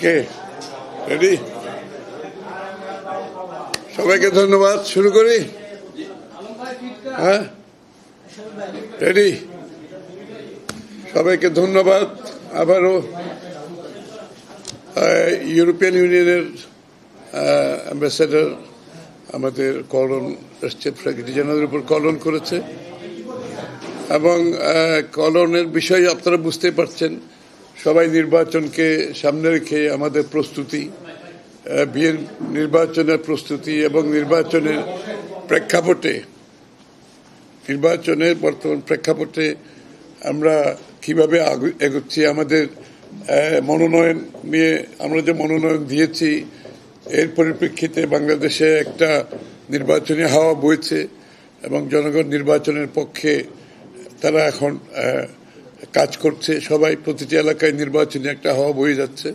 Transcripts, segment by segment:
Okay ready সবাইকে ধন্যবাদ। শুরু করি? হ্যাঁ? রেডি সবাইকে ধন্যবাদ। আবারও ইউরোপিয়ান ইউনিয়নের অ্যাম্বাসেডার আমাদের কলন চিফ সেক্রেটারি জেনারেলের উপর কলন করেছে। এবং কলনের বিষয়ে আপনারা বুঝতে পারছেন সবাই নির্বাচনকে সামনে রেখে আমাদের প্রস্তুতি বিয়ের নির্বাচনের প্রস্তুতি এবং নির্বাচনের প্রেক্ষাপটে, নির্বাচনের বর্তমান প্রেক্ষাপটে আমরা কীভাবে এগোচ্ছি, আমাদের মনোনয়ন নিয়ে আমরা যে মনোনয়ন দিয়েছি, এর পরিপ্রেক্ষিতে বাংলাদেশে একটা নির্বাচনী হাওয়া বইছে এবং জনগণ নির্বাচনের পক্ষে তারা এখন কাজ করছে, সবাই প্রতিটি এলাকায় নির্বাচনী একটা হওয়া বয়ে যাচ্ছে।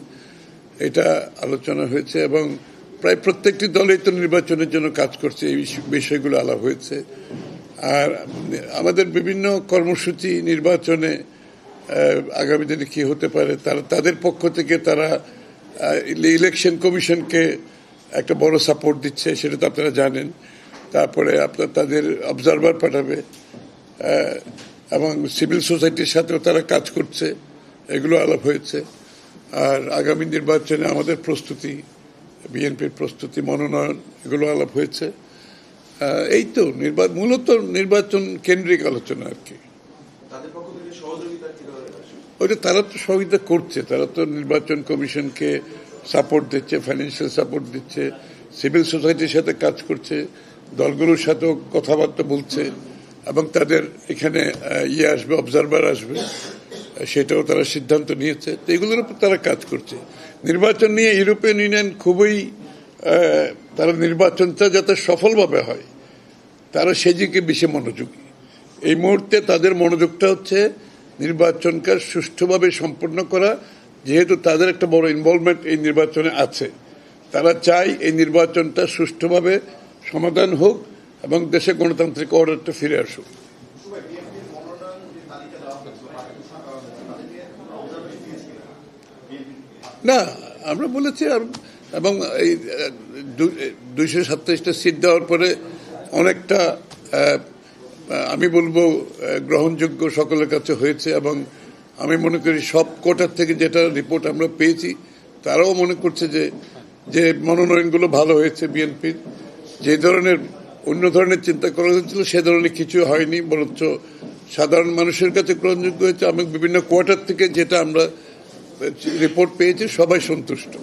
এটা আলোচনা হয়েছে এবং প্রায় প্রত্যেকটি দলই তো নির্বাচনের জন্য কাজ করছে, এই বিষয়গুলো আলাপ হয়েছে। আর আমাদের বিভিন্ন কর্মসূচি নির্বাচনে আগামী দিনে কী হতে পারে, তারা, তাদের পক্ষ থেকে তারা ইলেকশন কমিশনকে একটা বড় সাপোর্ট দিচ্ছে, সেটা তো আপনারা জানেন। তারপরে আপনার তাদের অবজারভার পাঠাবে। এবং সিভিল সোসাইটির সাথেও তারা কাজ করছে এগুলো আলাপ হয়েছে। আর আগামী নির্বাচনে আমাদের প্রস্তুতি বিএনপির প্রস্তুতি মনোনয়ন এগুলো আলাপ হয়েছে। এই তো নির্বাচন মূলত নির্বাচন কেন্দ্রিক আলোচনা আর কি? ওইটা তারা তো সহযোগিতা করছে তারা তো নির্বাচন কমিশনকে সাপোর্ট দিচ্ছে ফাইন্যান্সিয়াল সাপোর্ট দিচ্ছে সিভিল সোসাইটির সাথে কাজ করছে দলগুলোর সাথেও কথাবার্তা বলছে। এবং তাদের এখানে ইয়ে আসবে অবজারভার আসবে সেটাও তারা সিদ্ধান্ত নিয়েছে। তো এগুলোর উপর তারা কাজ করছে। নির্বাচন নিয়ে ইউরোপিয়ান ইউনিয়ন খুবই তারা নির্বাচনটা যাতে সফলভাবে হয়, তারা সেদিকে বেশি মনোযোগী। এই মুহূর্তে তাদের মনোযোগটা হচ্ছে নির্বাচনকে সুষ্ঠুভাবে সম্পন্ন করা, যেহেতু তাদের একটা বড় ইনভলভমেন্ট এই নির্বাচনে আছে। তারা চায় এই নির্বাচনটা সুষ্ঠুভাবে সমাধান হোক এবং দেশে গণতান্ত্রিক অর্ডারটা ফিরে আসুক। না, আমরা বলেছি এবং এই দুইশো সাতাইশটা সিট দেওয়ার পরে অনেকটা আমি বলব গ্রহণযোগ্য সকলের কাছে হয়েছে এবং আমি মনে করি সব কোটার থেকে যেটা রিপোর্ট আমরা পেয়েছি, তারাও মনে করছে যে যে মনোনয়নগুলো ভালো হয়েছে বিএনপির, যে ধরনের অন্য ধরনের চিন্তা করা হয়েছিল সে ধরনের কিছু হয়নি বরঞ্চ সাধারণ মানুষের কাছে গ্রহণযোগ্য হয়েছে আমি বিভিন্ন কোয়ার্টার থেকে যেটা আমরা রিপোর্ট পেয়েছি সবাই সন্তুষ্ট।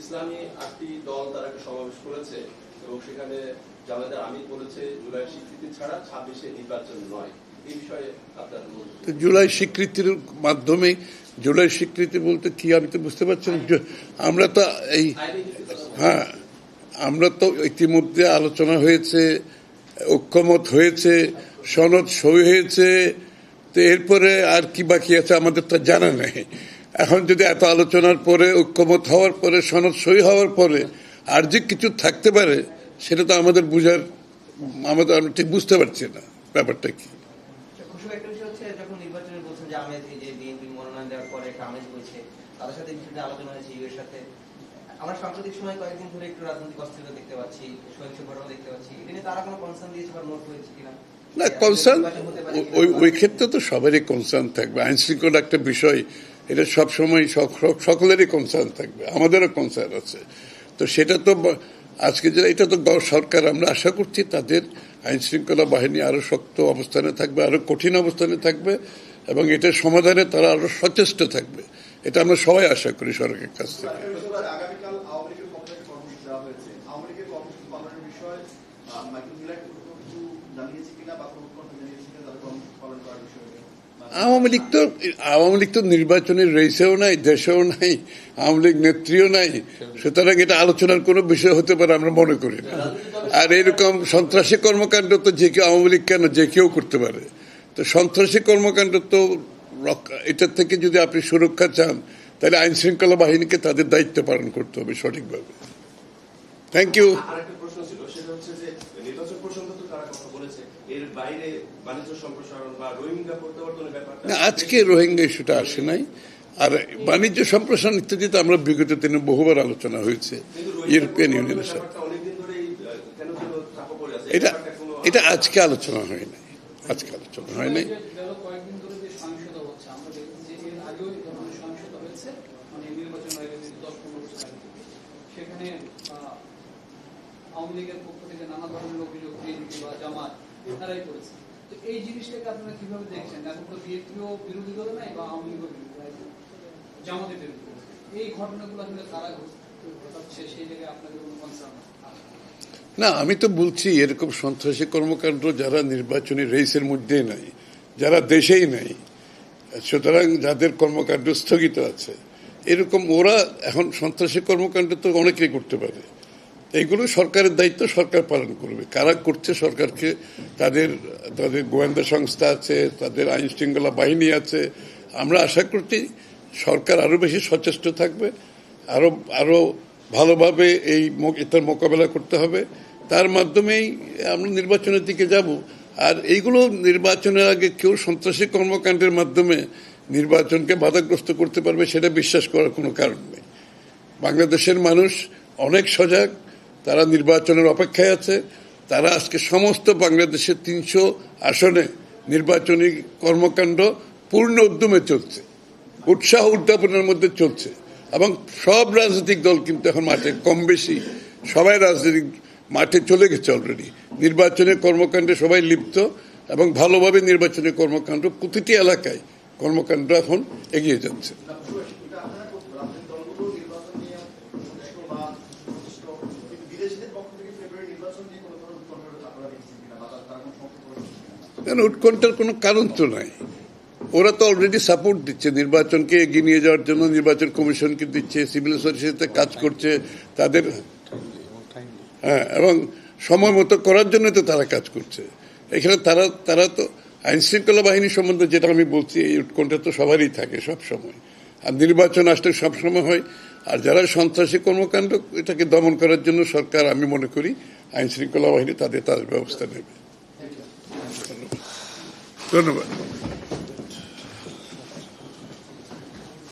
ইসলামী আটটি দল তারা একটা সমাবেশ করেছে এবং সেখানে জামায়াতের আমির বলেছে জুলাই স্বীকৃতি ছাড়া ছাব্বিশে নির্বাচন নয় এই বিষয়ে আপনার মন্তব্য তো জুলাই স্বীকৃতির মাধ্যমে জুলাই স্বীকৃতি বলতে কি আমি তো বুঝতে পারছি আমরা তো এই হ্যাঁ আমরা তো ইতিমধ্যে আলোচনা হয়েছে, ঐক্যমত হয়েছে, সনদ সই হয়েছে, তো এরপরে আর কি বাকি আছে আমাদের তো জানা নেই। এখন যদি এত আলোচনার পরে, ঐক্যমত হওয়ার পরে, সনদ সই হওয়ার পরে আর যে কিছু থাকতে পারে, সেটা তো আমাদের বুঝার আমাদের আমরা ঠিক বুঝতে পারছি না। ব্যাপারটা কি? হচ্ছে, যখন নির্বাচনে বলছেন যে যে বিএনপি দেওয়ার পরে একটা আমেজ বলছে তাদের সাথে বিষয়টা আলোচনা হয়েছে ইউএর সাথে। আমরা সাম্প্রতিক সময় কয়েকদিন ধরে একটু রাজনৈতিক অস্থিরতা দেখতে পাচ্ছি সহিংস ঘটনা দেখতে পাচ্ছি। এটা নিয়ে তারা কোনো কনসার্ন দিয়েছে বা নোট হয়েছে কিনা? না কনসার্ন? ওই ওই ক্ষেত্রে তো সবারই কনসার্ন থাকবে। আইন শৃঙ্খলা একটা বিষয় এটা সবসময় সক- সক- সকলেরই কনসার্ন থাকবে। আমাদেরও কনসার্ন আছে। তো সেটা তো আজকে যে এটা তো সরকার আমরা আশা করছি তাদের আইন শৃঙ্খলা বাহিনী আরও শক্ত অবস্থানে থাকবে আরও কঠিন অবস্থানে থাকবে। এবং এটার সমাধানে তারা আরও সচেষ্ট থাকবে। এটা আমরা সবাই আশা করি সরকারের কাছ থেকে। আওয়ামী লীগ তো আওয়ামী লীগ তো নির্বাচনের রেসেও নাই দেশেও নাই আওয়ামী লীগ নেত্রীও নাই। সুতরাং এটা আলোচনার কোনো বিষয় হতে পারে আমরা মনে করি না। আর এরকম সন্ত্রাসী কর্মকাণ্ড তো যে কেউ আওয়ামী লীগ কেন যে কেউ করতে পারে? তো সন্ত্রাসী কর্মকাণ্ড তো রক্ষা- এটার থেকে যদি আপনি সুরক্ষা চান তাহলে আইন শৃঙ্খলা বাহিনীকে তাদের দায়িত্ব পালন করতে হবে সঠিকভাবে। থ্যাংক ইউ আজকে রোহিঙ্গা ইস্যুটা আসে নাই। আর বাণিজ্য সম্প্রসারণ ইত্যাদি তো আমরা বিগত দিনে বহুবার আলোচনা হয়েছে ইউরোপিয়ান ইউনিয়নের সাথে। এটা এটা আজকে আলোচনা হয় নাই। আজকে আলোচনা হয় নাই গেল কয়েকদিন ধরে যে সহিংসতা হচ্ছে আমরা দেখছি যে এর আগেও এই ধরনের সহিংসতা হয়েছে নির্বাচন গেছে দশ পনেরো বছর আগে। থেকে। সেখানে আওয়ামী লীগের পক্ষ থেকে নানা ধরনের অভিযোগ বিএনপি বা জামাত তারাই করেছে। তো এই জিনিসটাকে আপনারা কীভাবে দেখছেন? এখন তো বিএনপিও বিরোধী দল নাই বা আওয়ামী লীগও বিরোধী। জামাতের এই ঘটনাগুলো আসলে কারা ঘটছে সেই জায়গায় আপনাদের কোনো কনসার্ন না, আমি তো বলছি, এরকম সন্ত্রাসী কর্মকাণ্ড যারা নির্বাচনী রেসের মধ্যে নাই, যারা দেশেই নাই, সুতরাং যাদের কর্মকাণ্ড স্থগিত আছে, এরকম ওরা এখন সন্ত্রাসী কর্মকাণ্ড তো অনেকেই করতে পারে। এইগুলো সরকারের দায়িত্ব, সরকার পালন করবে। কারা করছে সরকারকে? তাদের তাদের গোয়েন্দা সংস্থা আছে, তাদের আইন শৃঙ্খলা বাহিনী আছে। আমরা আশা করছি সরকার আরও বেশি সচেষ্ট থাকবে আরও আরও ভালোভাবে এই এটার মোকাবেলা করতে হবে। তার মাধ্যমেই আমরা নির্বাচনের দিকে যাব। আর এইগুলো নির্বাচনের আগে কেউ সন্ত্রাসী কর্মকাণ্ডের মাধ্যমে নির্বাচনকে বাধাগ্রস্ত করতে পারবে সেটা বিশ্বাস করার কোনো কারণ নেই। বাংলাদেশের মানুষ অনেক সজাগ, তারা নির্বাচনের অপেক্ষায় আছে। তারা আজকে সমস্ত বাংলাদেশের তিনশো আসনে নির্বাচনী কর্মকাণ্ড পূর্ণ উদ্যমে চলছে। উৎসাহ উদ্যাপনের মধ্যে চলছে। এবং সব রাজনৈতিক দল কিন্তু এখন মাঠে কম বেশি সবাই রাজনৈতিক মাঠে চলে গেছে অলরেডি নির্বাচনের কর্মকাণ্ডে সবাই লিপ্ত এবং ভালোভাবে নির্বাচনের কর্মকাণ্ড প্রতিটি এলাকায় কর্মকাণ্ড এখন এগিয়ে যাচ্ছে। কেন উৎকণ্ঠার কোনো কারণ তো নাই। ওরা তো অলরেডি সাপোর্ট দিচ্ছে। নির্বাচনকে এগিয়ে নিয়ে যাওয়ার জন্য নির্বাচন কমিশনকে দিচ্ছে সিভিল সোসাইটিতে কাজ করছে, তাদের হ্যাঁ এবং সময় মতো করার জন্য তো তারা কাজ করছে। এখানে তারা তারা তো আইন শৃঙ্খলা বাহিনী সম্বন্ধে যেটা আমি বলছি, এই উৎকণ্ঠা তো সবারই থাকে সব সময়। আর নির্বাচন আসলে সব সময় হয়, আর যারা সন্ত্রাসী কর্মকাণ্ড, এটাকে দমন করার জন্য সরকার, আমি মনে করি আইন শৃঙ্খলা বাহিনী তাদের তাদের ব্যবস্থা নেবে। ধন্যবাদ।